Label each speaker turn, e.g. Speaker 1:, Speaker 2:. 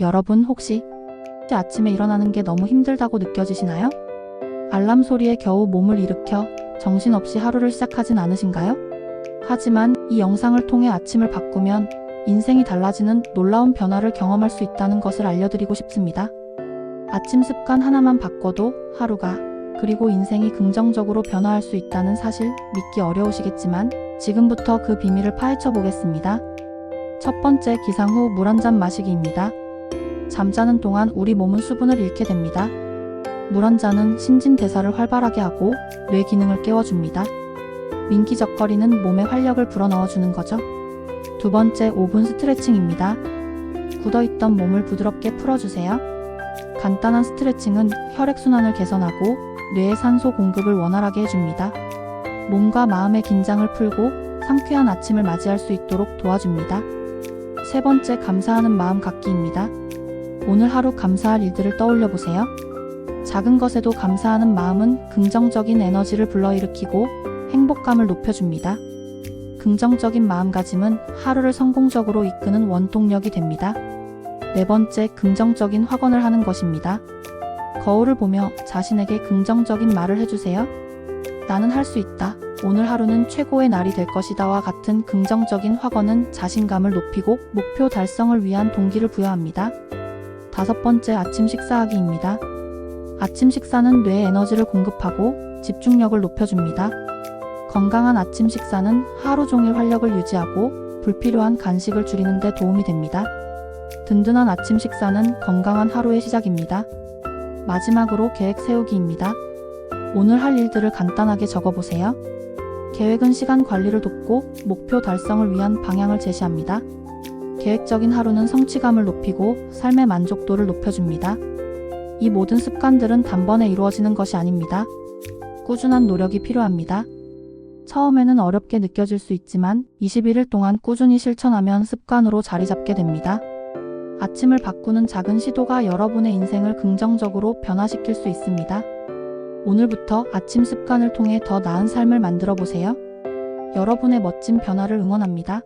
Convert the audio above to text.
Speaker 1: 여러분 혹시 아침에 일어나는 게 너무 힘들다고 느껴지시나요? 알람 소리에 겨우 몸을 일으켜 정신없이 하루를 시작하진 않으신가요? 하지만 이 영상을 통해 아침을 바꾸면 인생이 달라지는 놀라운 변화를 경험할 수 있다는 것을 알려드리고 싶습니다. 아침 습관 하나만 바꿔도 하루가 그리고 인생이 긍정적으로 변화할 수 있다는 사실 믿기 어려우시겠지만 지금부터 그 비밀을 파헤쳐 보겠습니다. 첫 번째 기상 후 물 한 잔 마시기입니다. 잠자는 동안 우리 몸은 수분을 잃게 됩니다. 물 한 잔은 신진 대사를 활발하게 하고 뇌 기능을 깨워줍니다. 민기적거리는 몸에 활력을 불어넣어주는 거죠. 두 번째 5분 스트레칭입니다. 굳어있던 몸을 부드럽게 풀어주세요. 간단한 스트레칭은 혈액순환을 개선하고 뇌의 산소 공급을 원활하게 해줍니다. 몸과 마음의 긴장을 풀고 상쾌한 아침을 맞이할 수 있도록 도와줍니다. 세 번째 감사하는 마음 갖기입니다. 오늘 하루 감사할 일들을 떠올려 보세요. 작은 것에도 감사하는 마음은 긍정적인 에너지를 불러일으키고 행복감을 높여줍니다. 긍정적인 마음가짐은 하루를 성공적으로 이끄는 원동력이 됩니다. 네 번째, 긍정적인 확언을 하는 것입니다. 거울을 보며 자신에게 긍정적인 말을 해주세요. 나는 할 수 있다. 오늘 하루는 최고의 날이 될 것이다와 같은 긍정적인 확언은 자신감을 높이고 목표 달성을 위한 동기를 부여합니다. 다섯 번째, 아침 식사하기입니다. 아침 식사는 뇌에 에너지를 공급하고 집중력을 높여줍니다. 건강한 아침 식사는 하루 종일 활력을 유지하고 불필요한 간식을 줄이는 데 도움이 됩니다. 든든한 아침 식사는 건강한 하루의 시작입니다. 마지막으로 계획 세우기입니다. 오늘 할 일들을 간단하게 적어보세요. 계획은 시간 관리를 돕고 목표 달성을 위한 방향을 제시합니다. 계획적인 하루는 성취감을 높이고 삶의 만족도를 높여줍니다. 이 모든 습관들은 단번에 이루어지는 것이 아닙니다. 꾸준한 노력이 필요합니다. 처음에는 어렵게 느껴질 수 있지만 21일 동안 꾸준히 실천하면 습관으로 자리 잡게 됩니다. 아침을 바꾸는 작은 시도가 여러분의 인생을 긍정적으로 변화시킬 수 있습니다. 오늘부터 아침 습관을 통해 더 나은 삶을 만들어 보세요. 여러분의 멋진 변화를 응원합니다.